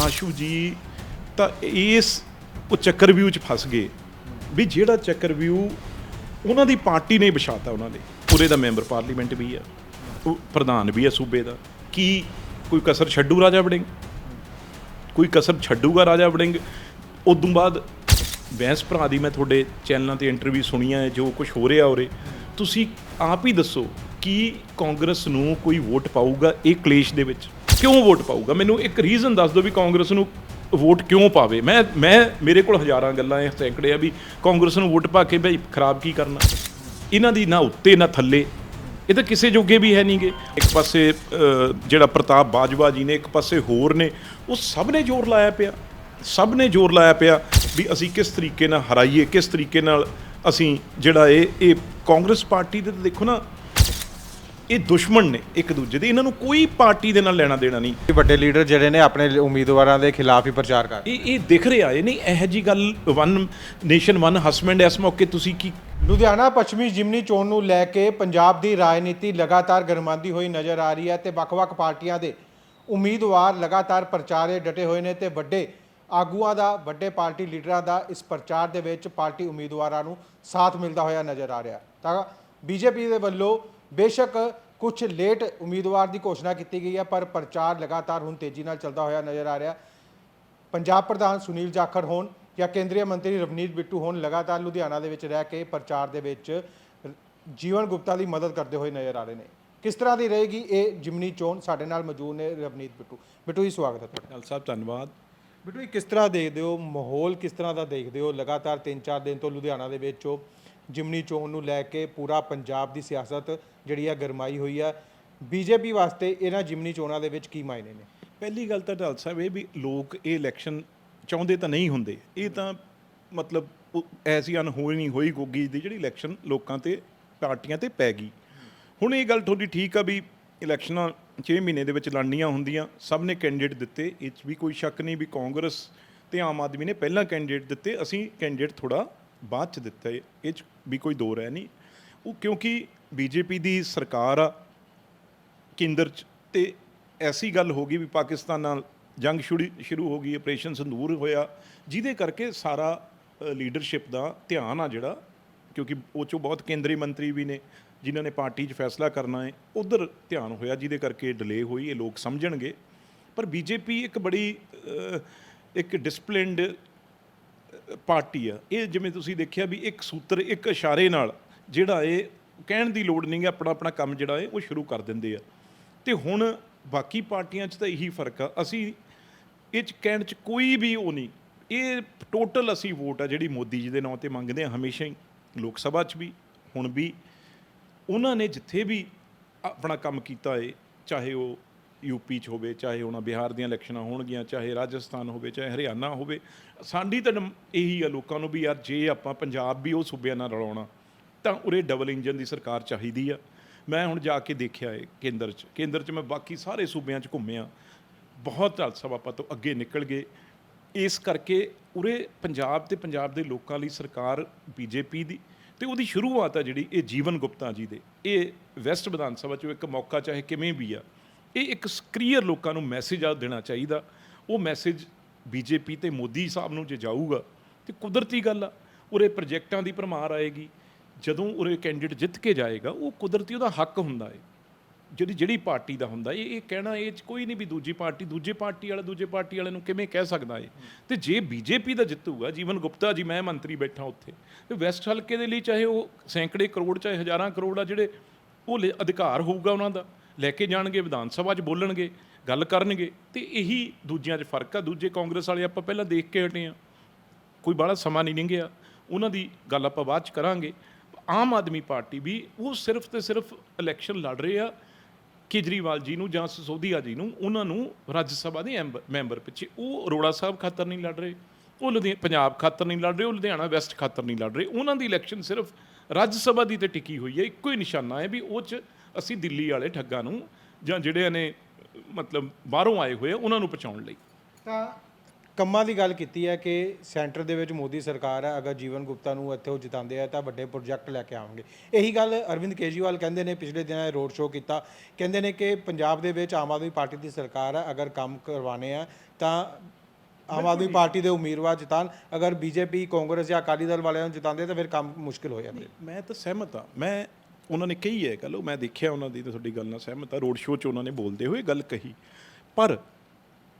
ਆਸ਼ੂ ਜੀ, ਤਾਂ ਇਸ ਉਹ ਚੱਕਰਵਿਊ ਚ ਫਸ ਗਏ। ਵੀ ਜਿਹੜਾ ਚੱਕਰਵਿਊ ਉਹਨਾਂ ਦੀ ਪਾਰਟੀ ਨੇ ਵਿਛਾਤਾ ਉਹਨਾਂ ਦੇ ਪੂਰੇ ਦਾ ਮੈਂਬਰ ਪਾਰਲੀਮੈਂਟ ਵੀ ਆ, ਉਹ ਪ੍ਰਧਾਨ ਵੀ ਆ ਸੂਬੇ ਦਾ। ਕੀ ਕੋਈ ਕਸਰ ਛੱਡੂ ਰਾਜਾ ਵੜਿੰਗ? ਕੋਈ ਕਸਰ ਛੱਡੂਗਾ ਰਾਜਾ ਵੜਿੰਗ? ਉਦੋਂ ਬਾਅਦ ਬੈਂਸ ਭਰਾ ਦੀ ਮੈਂ ਤੁਹਾਡੇ ਚੈਨਲਾਂ ਤੇ ਇੰਟਰਵਿਊ ਸੁਣੀਆਂ ਹੈ, ਜੋ ਕੁਝ ਹੋ ਰਿਹਾ ਉਰੇ। ਤੁਸੀਂ ਆਪ ਹੀ ਦੱਸੋ, ਕਿ ਕਾਂਗਰਸ ਨੂੰ ਕੋਈ ਵੋਟ ਪਾਊਗਾ ਇਹ ਕਲੇਸ਼ ਦੇ ਵਿੱਚ? ਕਿਉਂ ਵੋਟ ਪਾਊਗਾ? ਮੈਨੂੰ ਇੱਕ ਰੀਜ਼ਨ ਦੱਸ ਦਿਓ ਵੀ ਕਾਂਗਰਸ ਨੂੰ ਵੋਟ ਕਿਉਂ ਪਾਵੇ? ਮੈਂ ਮੈਂ, ਮੇਰੇ ਕੋਲ ਹਜ਼ਾਰਾਂ ਗੱਲਾਂ ਐ ਸੈਂਕੜੇ ਆ ਵੀ ਕਾਂਗਰਸ ਨੂੰ ਵੋਟ ਪਾ ਕੇ ਭਾਈ ਖਰਾਬ ਕੀ ਕਰਨਾ? ਇਹਨਾਂ ਦੀ ਨਾ ਉੱਤੇ, ਨਾ ਥੱਲੇ। ਇਹ ਤਾਂ ਕਿਸੇ ਜੋਗੇ ਵੀ ਹੈ ਨਹੀਂਗੇ। ਇੱਕ ਪਾਸੇ ਜਿਹੜਾ ਪ੍ਰਤਾਪ ਬਾਜਵਾ ਜੀ ਨੇ, ਇੱਕ ਪਾਸੇ ਹੋਰ ਨੇ, ਉਹ ਸਭ ਨੇ ਜ਼ੋਰ ਲਾਇਆ ਪਿਆ। ਸਭ ਨੇ ਜ਼ੋਰ ਲਾਇਆ ਪਿਆ ਵੀ ਅਸੀਂ ਕਿਸ ਤਰੀਕੇ ਨਾਲ ਹਰਾਈਏ, ਕਿਸ ਤਰੀਕੇ ਨਾਲ ਅਸੀਂ ਜਿਹੜਾ ਇਹ ਇਹ ਕਾਂਗਰਸ ਪਾਰਟੀ ਦੇ ਤਾਂ ਦੇਖੋ ਨਾ ਇਹ ਦੁਸ਼ਮਣ ਨੇ ਇੱਕ ਦੂਜੇ ਦੇ। ਇਹਨਾਂ ਨੂੰ ਕੋਈ ਪਾਰਟੀ ਦੇ ਨਾਲ ਲੈਣਾ ਦੇਣਾ ਨਹੀਂ। ਇਹ ਵੱਡੇ ਲੀਡਰ ਜਿਹੜੇ ਨੇ ਆਪਣੇ ਉਮੀਦਵਾਰਾਂ ਦੇ ਖਿਲਾਫ ਹੀ ਪ੍ਰਚਾਰ ਕਰ ਇਹ ਇਹ ਦਿਖ ਰਿਹਾ ਇਹ ਨਹੀਂ ਇਹੋ ਜੀ ਗੱਲ ਵਨ ਨੇਸ਼ਨ ਵਨ ਹਸਬੈਂਡ ਇਸ ਮੌਕੇ ਤੁਸੀਂ ਕੀ ਲੁਧਿਆਣਾ ਪੱਛਮੀ ਜਿਮਨੀ ਚੋਣ ਨੂੰ ਲੈ ਕੇ ਪੰਜਾਬ ਦੀ ਰਾਜਨੀਤੀ ਲਗਾਤਾਰ ਗਰਮਾਂਦੀ ਹੋਈ ਨਜ਼ਰ ਆ ਰਹੀ ਹੈ ਤੇ ਵੱਖ-ਵੱਖ ਪਾਰਟੀਆਂ ਦੇ ਉਮੀਦਵਾਰ ਲਗਾਤਾਰ ਪ੍ਰਚਾਰੇ ਡਟੇ ਹੋਏ ਨੇ ਤੇ ਵੱਡੇ ਆਗੂਆਂ ਦਾ ਵੱਡੇ ਪਾਰਟੀ ਲੀਡਰਾਂ ਦਾ ਇਸ ਪ੍ਰਚਾਰ ਦੇ ਵਿੱਚ ਪਾਰਟੀ ਉਮੀਦਵਾਰਾਂ ਨੂੰ ਸਾਥ ਮਿਲਦਾ ਹੋਇਆ ਨਜ਼ਰ ਆ ਰਿਹਾ। ਤਾਂ ਬੀਜੇਪੀ ਦੇ ਵੱਲੋਂ ਬੇਸ਼ੱਕ ਕੁਝ ਲੇਟ ਉਮੀਦਵਾਰ ਦੀ ਘੋਸ਼ਣਾ ਕੀਤੀ ਗਈ ਹੈ, ਪਰ ਪ੍ਰਚਾਰ ਲਗਾਤਾਰ ਹੁਣ ਤੇਜ਼ੀ ਨਾਲ ਚੱਲਦਾ ਹੋਇਆ ਨਜ਼ਰ ਆ ਰਿਹਾ। ਪੰਜਾਬ ਪ੍ਰਧਾਨ ਸੁਨੀਲ ਜਾਖੜ ਹੋਣ ਜਾਂ ਕੇਂਦਰੀ ਮੰਤਰੀ ਰਵਨੀਤ ਬਿੱਟੂ ਹੋਣ ਲਗਾਤਾਰ ਲੁਧਿਆਣਾ ਦੇ ਵਿੱਚ ਰਹਿ ਕੇ ਪ੍ਰਚਾਰ ਦੇ ਵਿੱਚ ਜੀਵਨ ਗੁਪਤਾ ਦੀ ਮਦਦ ਕਰਦੇ ਹੋਏ ਨਜ਼ਰ ਆ ਰਹੇ ਨੇ। ਕਿਸ ਤਰ੍ਹਾਂ ਦੀ ਰਹੇਗੀ ਇਹ ਜਿਮਨੀ ਚੋਣ? ਸਾਡੇ ਨਾਲ ਮੌਜੂਦ ਨੇ ਰਵਨੀਤ ਬਿੱਟੂ। ਬਿੱਟੂ ਜੀ, ਸਵਾਗਤ ਹੈ ਤੁਹਾਡਾ। ਗੱਲ ਸਾਹਿਬ, ਧੰਨਵਾਦ। ਬਿੱਟੂ ਜੀ, ਕਿਸ ਤਰ੍ਹਾਂ ਦੇਖਦੇ ਹੋ? ਮਾਹੌਲ ਕਿਸ ਤਰ੍ਹਾਂ ਦਾ ਦੇਖਦੇ ਹੋ? ਲਗਾਤਾਰ 3-4 ਦਿਨ ਤੋਂ ਲੁਧਿਆਣਾ ਦੇ ਵਿੱਚ ਉਹ ਜਿਮਨੀ ਚੋਣ ਨੂੰ ਲੈ ਕੇ ਪੂਰਾ ਪੰਜਾਬ ਦੀ ਸਿਆਸਤ ਜਿਹੜੀ ਆ ਗਰਮਾਈ ਹੋਈ ਆ। ਬੀਜੇਪੀ ਵਾਸਤੇ ਇਹਨਾਂ ਜਿਮਨੀ ਚੋਣਾਂ ਦੇ ਵਿੱਚ ਕੀ ਮਾਇਨੇ ਨੇ? ਪਹਿਲੀ ਗੱਲ ਤਾਂ ਢਾਲ ਸਾਹਿਬ, ਇਹ ਵੀ ਲੋਕ ਇਹ ਇਲੈਕਸ਼ਨ ਚਾਹੁੰਦੇ ਤਾਂ ਨਹੀਂ ਹੁੰਦੇ। ਇਹ ਤਾਂ ਮਤਲਬ ਉਹ ਐਸੀ ਅਨਹੋਣੀ ਹੋਈ ਗੋਗੀ ਦੀ ਜਿਹੜੀ ਇਲੈਕਸ਼ਨ ਲੋਕਾਂ ਤੇ, ਪਾਰਟੀਆਂ ਤੇ ਪੈ ਗਈ। ਹੁਣ ਇਹ ਗੱਲ ਤੁਹਾਡੀ ਠੀਕ ਆ ਵੀ ਇਲੈਕਸ਼ਨਾਂ 6 ਮਹੀਨੇ ਦੇ ਵਿੱਚ ਲੜਨੀਆਂ ਹੁੰਦੀਆਂ। ਸਭ ਨੇ ਕੈਂਡੀਡੇਟ ਦਿੱਤੇ। ਇਹ 'ਚ ਵੀ ਕੋਈ ਸ਼ੱਕ ਨਹੀਂ ਵੀ ਕਾਂਗਰਸ ਤੇ ਆਮ ਆਦਮੀ ਨੇ ਪਹਿਲਾਂ ਕੈਂਡੀਡੇਟ ਦਿੱਤੇ। ਅਸੀਂ ਕੈਂਡੀਡੇਟ ਥੋੜਾ ਬਾਅਦ ਚ ਦਿੱਤਾ ਇਹ ਇਹ 'ਚ ਵੀ ਕੋਈ ਦੋ ਰਹਿ ਨਹੀਂ। ਉਹ ਕਿਉਂਕਿ ਬੀਜੇਪੀ ਦੀ ਸਰਕਾਰ ਆ, ਕੇਂਦਰ ਚ, ਤੇ ਐਸੀ ਗੱਲ ਹੋ ਗਈ ਵੀ ਪਾਕਿਸਤਾਨ ਨਾਲ ਜੰਗ ਸ਼ੁਰੂ ਸ਼ੁਰੂ ਹੋ ਗਈ, ਆਪਰੇਸ਼ਨ ਸੰਦੂਰ ਹੋਇਆ, ਜਿਹਦੇ ਕਰਕੇ ਸਾਰਾ ਲੀਡਰਸ਼ਿਪ ਦਾ ਧਿਆਨ ਆ ਜਿਹੜਾ, ਕਿਉਂਕਿ ਉਹ ਚੋਂ ਬਹੁਤ ਕੇਂਦਰੀ ਮੰਤਰੀ ਵੀ ਨੇ, ਜਿਨ੍ਹਾਂ ਨੇ ਪਾਰਟੀ 'ਚ ਫੈਸਲਾ ਕਰਨਾ ਹੈ ਉਧਰ ਧਿਆਨ ਹੋਇਆ, ਜਿਹਦੇ ਕਰਕੇ ਡਿਲੇ ਹੋਈ, ਇਹ ਲੋਕ ਸਮਝਣਗੇ। ਪਰ ਬੀਜੇਪੀ ਇੱਕ ਬੜੀ ਇੱਕ ਡਿਸਪਲਿਨਡ ਪਾਰਟੀ ਆ। ਇਹ ਜਿਵੇਂ ਤੁਸੀਂ ਦੇਖਿਆ ਵੀ ਇੱਕ ਸੂਤਰ, ਇੱਕ ਇਸ਼ਾਰੇ ਨਾਲ ਜਿਹੜਾ ਇਹ ਕਹਿਣ ਦੀ ਲੋੜ ਨਹੀਂ ਹੈ, ਆਪਣਾ ਆਪਣਾ ਕੰਮ ਜਿਹੜਾ ਹੈ ਉਹ ਸ਼ੁਰੂ ਕਰ ਦਿੰਦੇ ਆ। ਤੇ ਹੁਣ ਬਾਕੀ ਪਾਰਟੀਆਂ 'ਚ ਤਾਂ ਇਹੀ ਫ਼ਰਕ ਆ। ਅਸੀਂ ਇਹ 'ਚ ਕਹਿਣ 'ਚ ਕੋਈ ਵੀ ਉਹ ਨਹੀਂ। ਇਹ ਟੋਟਲ ਅਸੀਂ ਵੋਟ ਆ ਜਿਹੜੀ ਮੋਦੀ ਜੀ ਦੇ ਨਾਂ ਤੇ ਮੰਗਦੇ ਆ, ਹਮੇਸ਼ਾ ਹੀ। ਲੋਕ ਸਭਾ 'ਚ ਵੀ, ਹੁਣ ਵੀ। ਉਹਨਾਂ ਨੇ ਜਿੱਥੇ ਵੀ ਆਪਣਾ ਕੰਮ ਕੀਤਾ ਏ, ਚਾਹੇ ਉਹ ਯੂਪੀ 'ਚ ਹੋਵੇ, ਚਾਹੇ ਉਹਨਾਂ ਬਿਹਾਰ ਦੀਆਂ ਇਲੈਕਸ਼ਨਾਂ ਹੋਣਗੀਆਂ, ਚਾਹੇ ਰਾਜਸਥਾਨ ਹੋਵੇ, ਚਾਹੇ ਹਰਿਆਣਾ ਹੋਵੇ, ਸਾਡੀ ਤਾਂ ਨਮ- ਇਹੀ ਆ ਲੋਕਾਂ ਨੂੰ ਵੀ ਯਾਰ ਜੇ ਆਪਾਂ ਪੰਜਾਬ ਵੀ ਉਹ ਸੂਬਿਆਂ ਨਾਲ ਰਲਾਉਣਾ, ਤਾਂ ਉਰੇ ਡਬਲ ਇੰਜਨ ਦੀ ਸਰਕਾਰ ਚਾਹੀਦੀ ਆ। ਮੈਂ ਹੁਣ ਜਾ ਕੇ ਦੇਖਿਆ ਏ ਕੇਂਦਰ 'ਚ। ਕੇਂਦਰ 'ਚ ਮੈਂ ਬਾਕੀ ਸਾਰੇ ਸੂਬਿਆਂ 'ਚ ਘੁੰਮਿਆ। ਬਹੁਤ ਹਲ ਸਭ ਆਪਾਂ ਤੋਂ ਅੱਗੇ ਨਿਕਲ ਗਏ। ਇਸ ਕਰਕੇ ਉਰੇ ਪੰਜਾਬ ਤੇ ਪੰਜਾਬ ਦੇ ਲੋਕਾਂ ਲਈ ਸਰਕਾਰ ਬੀਜੇਪੀ ਦੀ ਤੇ ਉਹਦੀ ਸ਼ੁਰੂਆਤ ਆ ਜਿਹੜੀ ਇਹ ਜੀਵਨ ਗੁਪਤਾ ਜੀ ਦੇ। ਇਹ ਵੈਸਟ ਵਿਧਾਨ ਸਭਾ ਚੋਂ ਇੱਕ ਮੌਕਾ ਚਾਹੇ ਕਿਵੇਂ ਵੀ ਆ ਇਹ ਇੱਕ ਸਕਰੀਅਰ ਲੋਕਾਂ ਨੂੰ ਮੈਸੇਜ ਆ ਦੇਣਾ ਚਾਹੀਦਾ। ਉਹ ਮੈਸੇਜ ਬੀਜੇਪੀ ਤੇ ਮੋਦੀ ਸਾਹਿਬ ਨੂੰ ਜੇ ਜਾਊਗਾ, ਤੇ ਕੁਦਰਤੀ ਗੱਲ ਆ। ਉਰੇ ਪ੍ਰੋਜੈਕਟਾਂ ਦੀ ਭਰਮਾਰ ਆਏਗੀ। ਜਦੋਂ ਉਰੇ ਕੈਂਡੀਡੇਟ ਜਿੱਤ ਕੇ ਜਾਏਗਾ, ਉਹ ਕੁਦਰਤੀ ਉਹਦਾ ਹੱਕ ਹੁੰਦਾ ਏ। ਜਿਹੜੀ ਜਿਹੜੀ ਪਾਰਟੀ ਦਾ ਹੁੰਦਾ ਇਹ ਇਹ ਕਹਿਣਾ ਇਹ 'ਚ ਕੋਈ ਨਹੀਂ ਵੀ ਦੂਜੀ ਪਾਰਟੀ, ਦੂਜੇ ਪਾਰਟੀ ਵਾਲਾ, ਦੂਜੇ ਪਾਰਟੀ ਵਾਲੇ ਨੂੰ ਕਿਵੇਂ ਕਹਿ ਸਕਦਾ ਏ। ਤੇ ਜੇ ਬੀਜੇਪੀ ਦਾ ਜਿੱਤੂਗਾ, ਜੀਵਨ ਗੁਪਤਾ ਜੀ, ਮੈਂ ਮੰਤਰੀ ਬੈਠਾ ਉੱਥੇ, ਤੇ ਵੈਸਟ ਹਲਕੇ ਦੇ ਲਈ ਚਾਹੇ ਉਹ ਸੈਂਕੜੇ ਕਰੋੜ, ਚਾਹੇ ਹਜ਼ਾਰਾਂ ਕਰੋੜ ਆ ਜਿਹੜੇ ਉਹ ਲੈ- ਅਧਿਕਾਰ ਹੋਊਗਾ ਉਹਨਾਂ ਦਾ। ਲੈ ਕੇ ਜਾਣਗੇ, ਵਿਧਾਨ ਸਭਾ 'ਚ ਬੋਲਣਗੇ, ਗੱਲ ਕਰਨਗੇ, ਤੇ ਇਹੀ ਦੂਜਿਆਂ 'ਚ ਫ਼ਰਕ ਆ। ਦੂਜੇ ਕਾਂਗਰਸ ਵਾਲੇ ਆਪਾਂ ਪਹਿਲਾਂ ਦੇਖ ਕੇ ਹਟੇ ਆ। ਕੋਈ ਬੜਾ ਸਮਾਂ ਨਹੀਂ ਲੰਘਿਆ। ਉਹਨਾਂ ਦੀ ਗੱਲ ਆਪਾਂ ਬਾਅਦ ਚ ਕਰਾਂਗੇ। ਆਮ ਆਦਮੀ ਪਾਰਟੀ ਵੀ ਉਹ ਸਿਰਫ ਤੇ ਸਿਰਫ ਇਲੈਕਸ਼ਨ ਲੜ ਰਹੇ ਆ। ਕੇਜਰੀਵਾਲ ਜੀ ਨੂੰ ਜਾਂ ਸਸੋਦੀਆ ਜੀ ਨੂੰ, ਉਹਨਾਂ ਨੂੰ ਰਾਜ ਸਭਾ ਦੇ ਐਂਬ- ਮੈਂਬਰ ਪਿੱਛੇ ਉਹ ਅਰੋੜਾ ਸਾਹਿਬ ਖਾਤਰ ਨਹੀਂ ਲੜ ਰਹੇ। ਉਹ ਲੁਧਿਆ, ਪੰਜਾਬ ਖਾਤਰ ਨਹੀਂ ਲੜ ਰਹੇ, ਉਹ ਲੁਧਿਆਣਾ ਵੈਸਟ ਖਾਤਰ ਨਹੀਂ ਲੜ ਰਹੇ। ਉਹਨਾਂ ਦੀ ਇਲੈਕਸ਼ਨ ਸਿਰਫ ਰਾਜ ਸਭਾ ਦੀ ਤੇ ਟਿਕੀ ਹੋਈ ਹੈ। ਇੱਕੋ ਹੀ ਨਿਸ਼ਾਨਾ ਹੈ ਵੀ ਉਹ ਚ ਅਸੀਂ ਦਿੱਲੀ ਵਾਲੇ ਠੱਗਾਂ ਨੂੰ ਜਾਂ ਜਿਹੜੇ ਨੇ ਮਤਲਬ ਬਾਹਰੋਂ ਆਏ ਹੋਏ ਉਹਨਾਂ ਨੂੰ ਪਹੁੰਚਾਉਣ ਲਈ। ਤਾਂ ਕੰਮਾਂ ਦੀ ਗੱਲ ਕੀਤੀ ਹੈ ਕਿ ਸੈਂਟਰ ਦੇ ਵਿੱਚ ਮੋਦੀ ਸਰਕਾਰ ਹੈ ਅਗਰ ਜੀਵਨ ਗੁਪਤਾ ਨੂੰ ਇੱਥੇ ਉਹ ਜਿਤਾਉਂਦੇ ਆ ਤਾਂ ਵੱਡੇ ਪ੍ਰੋਜੈਕਟ ਲੈ ਕੇ ਆਉਣਗੇ। ਇਹੀ ਗੱਲ ਅਰਵਿੰਦ ਕੇਜਰੀਵਾਲ ਕਹਿੰਦੇ ਨੇ ਪਿਛਲੇ ਦਿਨਾਂ ਰੋਡ ਸ਼ੋਅ ਕੀਤਾ। ਕਹਿੰਦੇ ਨੇ ਕਿ ਪੰਜਾਬ ਦੇ ਵਿੱਚ ਆਮ ਆਦਮੀ ਪਾਰਟੀ ਦੀ ਸਰਕਾਰ ਹੈ ਅਗਰ ਕੰਮ ਕਰਵਾਣੇ ਆ ਤਾਂ ਆਮ ਆਦਮੀ ਪਾਰਟੀ ਦੇ ਉਮੀਦਵਾਰ ਜਿਤਾਨ ਅਗਰ ਬੀਜੇਪੀ ਕਾਂਗਰਸ ਜਾਂ ਅਕਾਲੀ ਦਲ ਵਾਲਿਆਂ ਨੂੰ ਜਿਤਾਉਂਦੇ ਤਾਂ ਫਿਰ ਕੰਮ ਮੁਸ਼ਕਿਲ ਹੋ ਜਾਂਦੇ ਮੈਂ ਤਾਂ ਸਹਿਮਤ ਆ ਮੈਂ ਉਹਨਾਂ ਨੇ ਕਹੀ ਹੈ ਗੱਲ ਉਹ ਮੈਂ ਦੇਖਿਆ ਉਹਨਾਂ ਦੀ ਤੇ ਤੁਹਾਡੀ ਗੱਲ ਨਾਲ ਸਹਿਮਤ ਆ ਰੋਡ ਸ਼ੋਅ 'ਚ ਉਹਨਾਂ ਨੇ ਬੋਲਦੇ ਹੋਏ ਗੱਲ ਕਹੀ। ਪਰ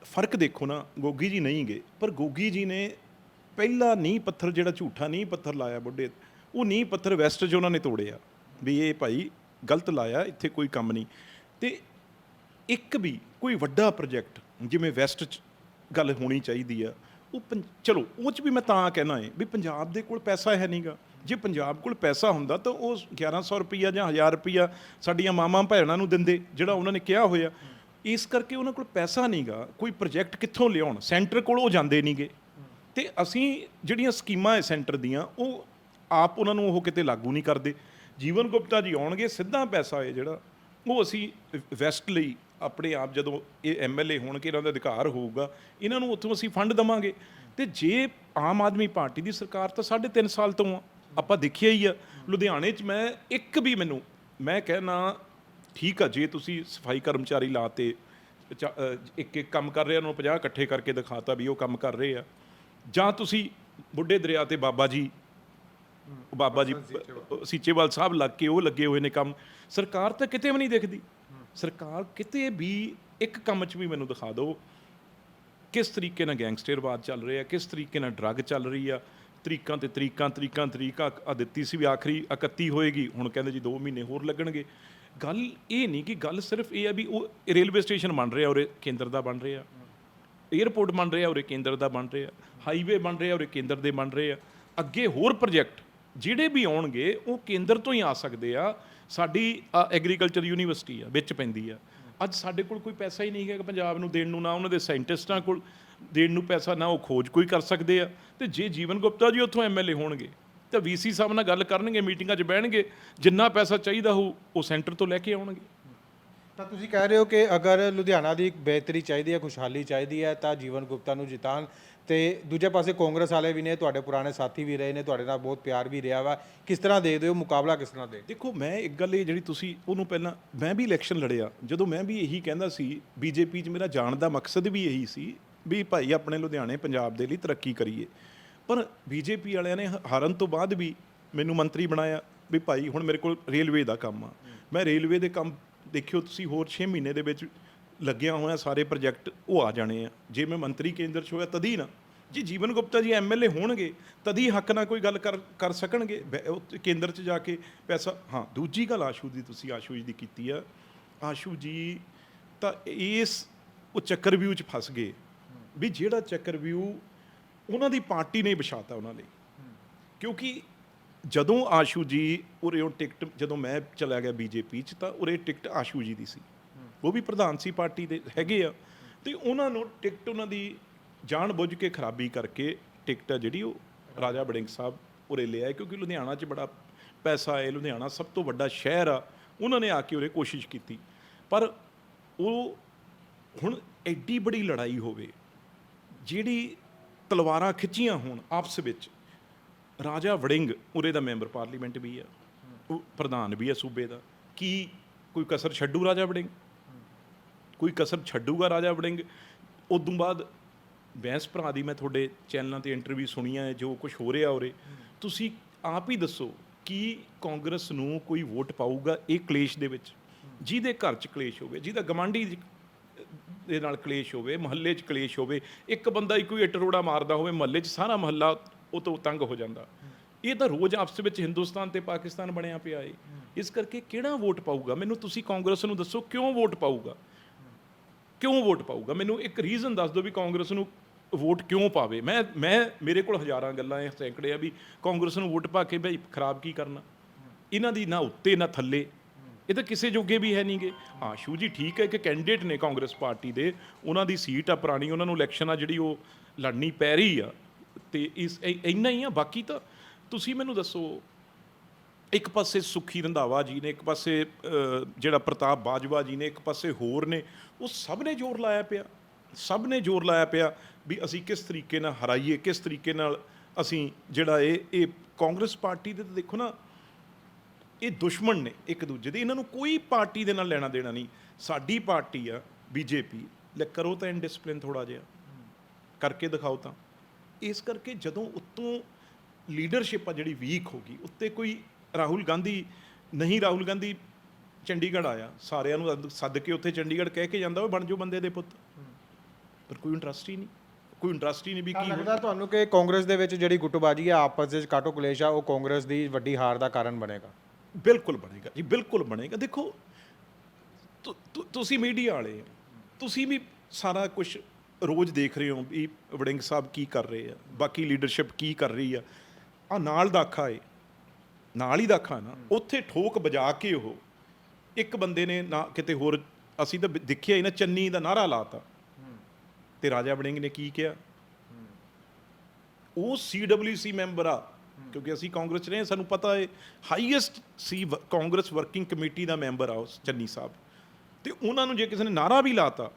ਫ਼ਰਕ ਦੇਖੋ ਨਾ, ਗੋਗੀ ਜੀ ਨਹੀਂ ਗਏ। ਪਰ ਗੋਗੀ ਜੀ ਨੇ ਪਹਿਲਾ ਨੀਂਹ ਪੱਥਰ ਜਿਹੜਾ ਝੂਠਾ ਨੀਂਹ ਪੱਥਰ ਲਾਇਆ ਬੁੱਢੇ, ਉਹ ਨੀਂਹ ਪੱਥਰ ਵੈਸਟ 'ਚ ਉਹਨਾਂ ਨੇ ਤੋੜਿਆ ਵੀ ਇਹ ਭਾਈ ਗਲਤ ਲਾਇਆ, ਇੱਥੇ ਕੋਈ ਕੰਮ ਨਹੀਂ। ਤੇ ਇੱਕ ਵੀ ਕੋਈ ਵੱਡਾ ਪ੍ਰੋਜੈਕਟ ਜਿਵੇਂ ਵੈਸਟ 'ਚ ਗੱਲ ਹੋਣੀ ਚਾਹੀਦੀ ਆ, ਉਹ ਪੰ- ਚਲੋ, ਉਹ 'ਚ ਵੀ ਮੈਂ ਤਾਂ ਕਹਿਣਾ ਹੈ ਵੀ ਪੰਜਾਬ ਦੇ ਕੋਲ ਪੈਸਾ ਹੈ ਨਹੀਂਗਾ ਜੇ ਪੰਜਾਬ ਕੋਲ ਪੈਸਾ ਹੁੰਦਾ ਤਾਂ ਉਹ 1100 ਰੁਪਈਆ ਜਾਂ 1000 ਰੁਪਈਆ ਸਾਡੀਆਂ ਮਾਵਾਂ ਭੈਣਾਂ ਨੂੰ ਦਿੰਦੇ, ਜਿਹੜਾ ਉਹਨਾਂ ਨੇ ਕਿਹਾ ਹੋਇਆ। ਇਸ ਕਰਕੇ ਉਹਨਾਂ ਕੋਲ ਪੈਸਾ ਨਹੀਂਗਾ, ਕੋਈ ਪ੍ਰੋਜੈਕਟ ਕਿੱਥੋਂ ਲਿਆਉਣ? ਸੈਂਟਰ ਕੋਲ ਉਹ ਜਾਂਦੇ ਨਹੀਂਗੇ। ਤੇ ਅਸੀਂ ਜਿਹੜੀਆਂ ਸਕੀਮਾਂ ਹੈ ਸੈਂਟਰ ਦੀਆਂ, ਉਹ ਆਪ ਉਹਨਾਂ ਨੂੰ ਉਹ ਕਿਤੇ ਲਾਗੂ ਨਹੀਂ ਕਰਦੇ। ਜੀਵਨ ਗੁਪਤਾ ਜੀ ਆਉਣਗੇ, ਸਿੱਧਾ ਪੈਸਾ ਹੈ ਜਿਹੜਾ, ਉਹ ਅਸੀਂ ਵੈਸਟ ਲਈ ਆਪਣੇ ਆਪ ਜਦੋਂ ਇਹ ਐਮਐਲਏ ਹੋਣਗੇ, ਇਹਨਾਂ ਦਾ ਅਧਿਕਾਰ ਹੋਊਗਾ, ਇਹਨਾਂ ਨੂੰ ਉੱਥੋਂ ਅਸੀਂ ਫੰਡ ਦਵਾਂਗੇ। ਤੇ ਜੇ ਆਮ ਆਦਮੀ ਪਾਰਟੀ ਦੀ ਸਰਕਾਰ ਤਾਂ 3.5 ਸਾਲ ਤੋਂ ਆ। ਆਪਾਂ ਦੇਖਿਆ ਹੀ ਆ ਲੁਧਿਆਣੇ 'ਚ ਮੈਂ ਇੱਕ ਵੀ ਮੈਨੂੰ ਮੈਂ ਕਹਿਣਾ ਠੀਕ ਆ ਜੇ ਤੁਸੀਂ ਸਫ਼ਾਈ ਕਰਮਚਾਰੀ ਲਾਤੇ ਇੱਕ ਇੱਕ ਕੰਮ ਕਰ ਰਹੇ ਆ, ਉਹਨਾਂ ਨੂੰ 50 ਇਕੱਠੇ ਕਰਕੇ ਦਿਖਾਤਾ ਵੀ ਉਹ ਕੰਮ ਕਰ ਰਹੇ ਆ ਜਾਂ ਤੁਸੀਂ ਬੁੱਢੇ ਦਰਿਆ ਤੇ ਬਾਬਾ ਜੀ ਬਾਬਾ ਜੀ ਸੀਚੇਵਾਲ ਸਾਹਿਬ ਲੱਗ ਕੇ ਉਹ ਲੱਗੇ ਹੋਏ ਨੇ ਕੰਮ ਸਰਕਾਰ ਤਾਂ ਕਿਤੇ ਵੀ ਨਹੀਂ ਦਿਖਦੀ। ਸਰਕਾਰ ਕਿਤੇ ਵੀ ਇੱਕ ਕੰਮ 'ਚ ਵੀ ਮੈਨੂੰ ਦਿਖਾ ਦਿਓ ਕਿਸ ਤਰੀਕੇ ਨਾਲ ਗੈਂਗਸਟਰਵਾਦ ਚੱਲ ਰਿਹਾ ਕਿਸ ਤਰੀਕੇ ਨਾਲ ਡਰੱਗ ਚੱਲ ਰਹੀ ਆ ਤਰੀਕਾਂ ਤੇ ਤਰੀਕਾਂ ਤਰੀਕਾਂ ਤਰੀਕਾਂ ਆ ਦਿੱਤੀ ਸੀ ਵੀ ਆਖਰੀ 31 ਹੋਏਗੀ। ਹੁਣ ਕਹਿੰਦੇ ਜੀ 2 ਮਹੀਨੇ ਹੋਰ ਲੱਗਣਗੇ। ਗੱਲ ਇਹ ਨਹੀਂ ਕਿ ਗੱਲ ਸਿਰਫ ਇਹ ਆ ਵੀ ਉਹ ਰੇਲਵੇ ਸਟੇਸ਼ਨ ਬਣ ਰਿਹਾ ਔਰ ਕੇਂਦਰ ਦਾ ਬਣ ਰਿਹਾ। 에ਅਰਪੋਰਟ ਬਣ ਰਿਹਾ ਔਰ ਕੇਂਦਰ ਦਾ ਬਣ ਰਿਹਾ। ਹਾਈਵੇ ਬਣ ਰਿਹਾ ਔਰ ਕੇਂਦਰ ਦੇ ਬਣ ਰਹੇ ਆ। ਅੱਗੇ ਹੋਰ ਪ੍ਰੋਜੈਕਟ ਜਿਹੜੇ ਵੀ ਆਉਣਗੇ, ਉਹ ਕੇਂਦਰ ਤੋਂ ਹੀ ਆ ਸਕਦੇ ਆ। ਸਾਡੀ ਐਗਰੀਕਲਚਰ ਯੂਨੀਵਰਸਿਟੀ ਆ, ਵਿੱਚ ਪੈਂਦੀ ਆ। ਅੱਜ ਸਾਡੇ ਕੋਲ ਕੋਈ ਪੈਸਾ ਹੀ ਨਹੀਂ ਹੈਗਾ, ਪੰਜਾਬ ਨੂੰ ਦੇਣ ਨੂੰ, ਨਾ ਉਹਨਾਂ ਦੇ ਸਾਇੰਟਿਸਟਾਂ ਕੋਲ। ਦੇਣ ਨੂੰ ਪੈਸਾ ਨਾ ਉਹ ਖੋਜ ਕੋਈ ਕਰ ਸਕਦੇ ਆ। ਤੇ ਜੇ ਜੀਵਨ ਗੁਪਤਾ ਜੀ ਉੱਥੋਂ ਐਮਐਲਏ ਹੋਣਗੇ ਤਾਂ ਵੀਸੀ ਸਾਹਿਬ ਨਾਲ ਗੱਲ ਕਰਨਗੇ ਮੀਟਿੰਗਾਂ 'ਚ ਬਹਿਣਗੇ ਜਿੰਨਾ ਪੈਸਾ ਚਾਹੀਦਾ ਹੋ ਉਹ ਸੈਂਟਰ ਤੋਂ ਲੈ ਕੇ ਆਉਣਗੇ। ਤਾਂ ਤੁਸੀਂ ਕਹਿ ਰਹੇ ਹੋ ਕਿ ਅਗਰ ਲੁਧਿਆਣਾ ਦੀ ਬਿਹਤਰੀ ਚਾਹੀਦੀ ਹੈ ਖੁਸ਼ਹਾਲੀ ਚਾਹੀਦੀ ਹੈ ਤਾਂ ਜੀਵਨ ਗੁਪਤਾ ਨੂੰ ਜਿਤਾਨ ਤੇ ਦੂਜੇ ਪਾਸੇ ਕਾਂਗਰਸ ਵਾਲੇ ਵੀ ਨੇ ਤੁਹਾਡੇ ਪੁਰਾਣੇ ਸਾਥੀ ਵੀ ਰਹੇ ਨੇ ਤੁਹਾਡੇ ਨਾਲ ਬਹੁਤ ਪਿਆਰ ਵੀ ਰਿਹਾ ਵਾ। ਕਿਸ ਤਰ੍ਹਾਂ ਦੇਖਦੇ ਹੋ ਮੁਕਾਬਲਾ ਕਿਸ ਤਰ੍ਹਾਂ ਦੇ ਦੇਖੋ ਮੈਂ ਇੱਕ ਗੱਲ ਇਹ ਜਿਹੜੀ ਤੁਸੀਂ ਉਹਨੂੰ ਪਹਿਲਾਂ ਮੈਂ ਵੀ ਇਲੈਕਸ਼ਨ ਲੜਿਆ। ਜਦੋਂ ਮੈਂ ਵੀ ਇਹੀ ਕਹਿੰਦਾ ਸੀ ਬੀਜੇਪੀ 'ਚ ਮੇਰਾ ਜਾਣ ਦਾ ਮਕਸਦ ਵੀ ਇਹੀ ਸੀ ਵੀ ਭਾਈ ਆਪਣੇ ਲੁਧਿਆਣੇ, ਪੰਜਾਬ ਦੇ ਲਈ ਤਰੱਕੀ ਕਰੀਏ। ਪਰ ਬੀਜੇਪੀ ਵਾਲਿਆਂ ਨੇ ਹਾਰਨ ਤੋਂ ਬਾਅਦ ਵੀ ਮੈਨੂੰ ਮੰਤਰੀ ਬਣਾਇਆ ਵੀ ਭਾਈ ਹੁਣ ਮੇਰੇ ਕੋਲ ਰੇਲਵੇ ਦਾ ਕੰਮ ਆ। ਮੈਂ ਰੇਲਵੇ ਦੇ ਕੰਮ ਦੇਖਿਓ ਤੁਸੀਂ ਹੋਰ 6 ਮਹੀਨੇ ਦੇ ਵਿੱਚ ਲੱਗਿਆ ਹੋਇਆ ਸਾਰੇ ਪ੍ਰੋਜੈਕਟ, ਉਹ ਆ ਜਾਣੇ ਆ। ਜੇ ਮੈਂ ਮੰਤਰੀ ਕੇਂਦਰ 'ਚ ਹੋਇਆ ਤਦੀ ਨਾ। ਜੀ ਜੀਵਨ ਗੁਪਤਾ ਜੀ ਐਮਐਲਏ ਹੋਣਗੇ, ਤਦੀ ਹੱਕ ਨਾਲ ਕੋਈ ਗੱਲ ਕਰ ਕਰ ਸਕਣਗੇ। ਬੈ- ਕੇਂਦਰ 'ਚ ਜਾ ਕੇ ਪੈਸਾ, ਹਾਂ, ਦੂਜੀ ਗੱਲ ਆਸ਼ੂ ਦੀ ਤੁਸੀਂ ਆਸ਼ੂ ਜੀ ਦੀ ਕੀਤੀ ਆ। ਆਸ਼ੂ ਜੀ ਤਾਂ ਇਸ, ਉਹ ਚੱਕਰਵਿਊ 'ਚ ਫਸ ਗਏ। ਵੀ ਜਿਹੜਾ ਚੱਕਰ ਵਿਊ ਉਹਨਾਂ ਦੀ ਪਾਰਟੀ ਨੇ ਵਿਛਾਤਾ ਉਹਨਾਂ ਲਈ। ਕਿਉਂਕਿ ਜਦੋਂ ਆਸ਼ੂ ਜੀ ਉਰੇ ਉਹ ਟਿਕਟ, ਜਦੋਂ ਮੈਂ ਚਲਾ ਗਿਆ ਬੀਜੇਪੀ 'ਚ ਤਾਂ ਉਰੇ ਟਿਕਟ ਆਸ਼ੂ ਜੀ ਦੀ ਸੀ। ਉਹ ਵੀ ਪ੍ਰਧਾਨ ਸੀ ਪਾਰਟੀ ਦੇ ਹੈਗੇ ਆ। ਤੇ ਉਹਨਾਂ ਨੂੰ ਟਿਕਟ ਉਹਨਾਂ ਦੀ ਜਾਣ ਬੁੱਝ ਕੇ ਖਰਾਬੀ ਕਰਕੇ ਟਿਕਟ ਆ ਜਿਹੜੀ ਉਹ ਰਾਜਾ ਬੜਿੰਗ ਸਾਹਿਬ ਉਰੇ ਲਿਆ ਕਿਉਂਕਿ ਲੁਧਿਆਣਾ 'ਚ ਬੜਾ ਪੈਸਾ ਹੈ ਲੁਧਿਆਣਾ ਸਭ ਤੋਂ ਵੱਡਾ ਸ਼ਹਿਰ ਆ। ਉਹਨਾਂ ਨੇ ਆ ਕੇ ਉਰੇ ਕੋਸ਼ਿਸ਼ ਕੀਤੀ। ਪਰ ਉਹ ਹੁਣ ਐਡੀ ਬੜੀ ਲੜਾਈ ਹੋਵੇ ਜਿਹੜੀ ਤਲਵਾਰਾਂ ਖਿੱਚੀਆਂ ਹੋਣ ਆਪਸ ਵਿੱਚ, ਰਾਜਾ ਵੜਿੰਗ ਉਰੇ ਦਾ ਮੈਂਬਰ ਪਾਰਲੀਮੈਂਟ ਵੀ ਆ, ਉਹ ਪ੍ਰਧਾਨ ਵੀ ਆ ਸੂਬੇ ਦਾ, ਕੀ ਕੋਈ ਕਸਰ ਛੱਡੂ ਰਾਜਾ ਵੜਿੰਗ? ਕੋਈ ਕਸਰ ਛੱਡੂਗਾ ਰਾਜਾ ਵੜਿੰਗ? ਉਦੋਂ ਬਾਅਦ ਬੈਂਸ ਭਰਾ ਦੀ ਮੈਂ ਤੁਹਾਡੇ ਚੈਨਲਾਂ ਤੇ ਇੰਟਰਵਿਊ ਸੁਣੀਆਂ ਹੈ, ਜੋ ਕੁਝ ਹੋ ਰਿਹਾ ਉਰੇ, ਤੁਸੀਂ ਆਪ ਹੀ ਦੱਸੋ ਕੀ ਕਾਂਗਰਸ ਨੂੰ ਕੋਈ ਵੋਟ ਪਾਊਗਾ ਇਹ ਕਲੇਸ਼ ਦੇ ਵਿੱਚ? ਜਿਹਦੇ ਘਰ 'ਚ ਕਲੇਸ਼ ਹੋਵੇ, ਜਿਹਦਾ ਗਵਾਂਢੀ ਦੇ ਨਾਲ ਕਲੇਸ਼ ਹੋਵੇ, ਮਹੱਲੇ 'ਚ ਕਲੇਸ਼ ਹੋਵੇ, ਇੱਕ ਬੰਦਾ ਹੀ ਕੋਈ ਰੋੜਾ ਮਾਰਦਾ ਹੋਵੇ, ਮਹੱਲੇ 'ਚ ਸਾਰਾ ਮਹੱਲਾ ਉਹ ਤੋਂ ਤੰਗ ਹੋ ਜਾਂਦਾ। ਇਹ ਤਾਂ ਰੋਜ਼ ਆਪਸ ਵਿੱਚ ਹਿੰਦੁਸਤਾਨ ਤੇ ਪਾਕਿਸਤਾਨ ਬਣਿਆ ਪਿਆ ਏ। ਇਸ ਕਰਕੇ ਕਿਹੜਾ ਵੋਟ ਪਾਊਗਾ? ਮੈਨੂੰ ਤੁਸੀਂ ਕਾਂਗਰਸ ਨੂੰ ਦੱਸੋ, ਕਿਉਂ ਵੋਟ ਪਾਊਗਾ? ਕਿਉਂ ਵੋਟ ਪਾਊਗਾ? ਮੈਨੂੰ ਇੱਕ ਰੀਜ਼ਨ ਦੱਸ ਦਿਓ ਵੀ ਕਾਂਗਰਸ ਨੂੰ ਵੋਟ ਕਿਉਂ ਪਾਵੇ? ਮੈਂ ਮੈਂ, ਮੇਰੇ ਕੋਲ ਹਜ਼ਾਰਾਂ ਗੱਲਾਂ ਐ ਸੈਂਕੜੇ ਆ ਵੀ ਕਾਂਗਰਸ ਨੂੰ ਵੋਟ ਪਾ ਕੇ ਭਾਈ ਖਰਾਬ ਕੀ ਕਰਨਾ? ਇਹਨਾਂ ਦੀ ਨਾ ਉੱਤੇ ਨਾ ਥੱਲੇ। ਇਹ ਤਾਂ ਕਿਸੇ ਜੋਗੇ ਵੀ ਹੈ ਨਹੀਂਗੇ। ਆਸ਼ੂ ਜੀ, ਠੀਕ ਹੈ ਕਿ ਕੈਂਡੀਡੇਟ ਨੇ ਕਾਂਗਰਸ ਪਾਰਟੀ ਦੇ। ਉਹਨਾਂ ਦੀ ਸੀਟ ਆ ਪੁਰਾਣੀ, ਉਹਨਾਂ ਨੂੰ ਇਲੈਕਸ਼ਨ ਆ ਜਿਹੜੀ ਉਹ ਲੜਨੀ ਪੈ ਰਹੀ ਆ। ਤੇ ਇਸ ਇੰਨਾ ਹੀ ਆ, ਬਾਕੀ ਤਾਂ ਤੁਸੀਂ ਮੈਨੂੰ ਦੱਸੋ, ਇੱਕ ਪਾਸੇ ਸੁਖੀ ਰੰਧਾਵਾ ਜੀ ਨੇ, ਇੱਕ ਪਾਸੇ ਜਿਹੜਾ ਪ੍ਰਤਾਪ ਬਾਜਵਾ ਜੀ ਨੇ, ਇੱਕ ਪਾਸੇ ਹੋਰ ਨੇ, ਉਹ ਸਭ ਨੇ ਜ਼ੋਰ ਲਾਇਆ ਪਿਆ। ਸਭ ਨੇ ਜ਼ੋਰ ਲਾਇਆ ਪਿਆ ਵੀ ਅਸੀਂ ਕਿਸ ਤਰੀਕੇ ਨਾਲ ਹਰਾਈਏ, ਕਿਸ ਤਰੀਕੇ ਨਾਲ ਅਸੀਂ ਜਿਹੜਾ ਇਹ ਇਹ ਕਾਂਗਰਸ ਪਾਰਟੀ ਦੇ ਤਾਂ ਦੇਖੋ ਨਾ ਇਹ ਦੁਸ਼ਮਣ ਨੇ ਇੱਕ ਦੂਜੇ ਦੇ। ਇਹਨਾਂ ਨੂੰ ਕੋਈ ਪਾਰਟੀ ਦੇ ਨਾਲ ਲੈਣਾ ਦੇਣਾ ਨਹੀਂ। ਸਾਡੀ ਪਾਰਟੀ ਆ ਬੀਜੇਪੀ। ਲੈ ਕਰੋ ਤਾਂ ਇਨਡਿਸਪਲਿਨ ਥੋੜਾ ਜਿਹਾ। ਕਰਕੇ ਦਿਖਾਓ ਤਾਂ। ਇਸ ਕਰਕੇ ਜਦੋਂ ਉੱਤੋਂ ਲੀਡਰਸ਼ਿਪ ਆ ਜਿਹੜੀ ਵੀਕ ਹੋ ਗਈ ਉੱਤੇ ਕੋਈ ਰਾਹੁਲ ਗਾਂਧੀ ਨਹੀਂ ਰਾਹੁਲ ਗਾਂਧੀ ਚੰਡੀਗੜ੍ਹ ਆਇਆ। ਸਾਰਿਆਂ ਨੂੰ ਸੱਦ- ਕੇ ਉੱਥੇ ਚੰਡੀਗੜ੍ਹ ਕਹਿ ਕੇ ਜਾਂਦਾ ਉਹ ਬਣ ਜਾਓ ਬੰਦੇ ਦੇ ਪੁੱਤ। ਪਰ ਕੋਈ ਇੰਟਰਸਟ ਹੀ ਨਹੀਂ। ਕੋਈ ਇੰਟਰਸਟ ਹੀ ਨਹੀਂ ਵੀ ਕੀ ਲੱਗਦਾ ਤੁਹਾਨੂੰ ਕਿ ਕਾਂਗਰਸ ਦੇ ਵਿੱਚ ਜਿਹੜੀ ਗੁੱਟਬਾਜੀ ਹੈ ਆਪਸ ਵਿੱਚ ਕਾਟੋ ਕਲੇਸ਼ ਆ ਉਹ ਕਾਂਗਰਸ ਦੀ ਵੱਡੀ ਹਾਰ ਦਾ ਕਾਰਨ ਬਣੇਗਾ? ਬਿਲਕੁਲ ਬਣੇਗਾ ਜੀ, ਬਿਲਕੁਲ ਬਣੇਗਾ। ਦੇਖੋ ਤੁਸੀਂ ਮੀਡੀਆ ਵਾਲੇ ਹੋ, ਤੁਸੀਂ ਵੀ ਸਾਰਾ ਕੁਝ ਰੋਜ਼ ਦੇਖ ਰਹੇ ਹੋ ਵੀ ਵੜਿੰਗ ਸਾਹਿਬ ਕੀ ਕਰ ਰਹੇ ਆ, ਬਾਕੀ ਲੀਡਰਸ਼ਿਪ ਕੀ ਕਰ ਰਹੀ ਆ। ਆ ਨਾਲ ਦਾਖਾ ਏ, ਨਾਲ ਹੀ ਦਾਖਾ ਨਾ, ਉੱਥੇ ਠੋਕ ਵਜਾ ਕੇ ਉਹ ਇੱਕ ਬੰਦੇ ਨੇ ਨਾ ਕਿਤੇ ਹੋਰ, ਅਸੀਂ ਤਾਂ ਦੇਖਿਆ ਹੀ ਨਾ, ਚੰਨੀ ਦਾ ਨਾਰਾ ਲਾਤਾ। ਤੇ ਰਾਜਾ ਵੜਿੰਗ ਨੇ ਕੀ ਕਿਹਾ? ਉਹ ਸੀਡਬਲਯੂਸੀ ਮੈਂਬਰ ਆ ਕਿਉਂਕਿ ਅਸੀਂ ਕਾਂਗਰਸ 'ਚ ਰਹੇ ਹਾਂ, ਸਾਨੂੰ ਪਤਾ ਹੈ ਹਾਈਐਸਟ ਸੀ ਵ- ਕਾਂਗਰਸ ਵਰਕਿੰਗ ਕਮੇਟੀ ਦਾ ਮੈਂਬਰ ਆ ਚੰਨੀ ਸਾਹਿਬ। ਤੇ ਉਹਨਾਂ ਨੂੰ ਜੇ ਕਿਸੇ ਨੇ ਨਾਰਾ ਵੀ ਲਾਤਾ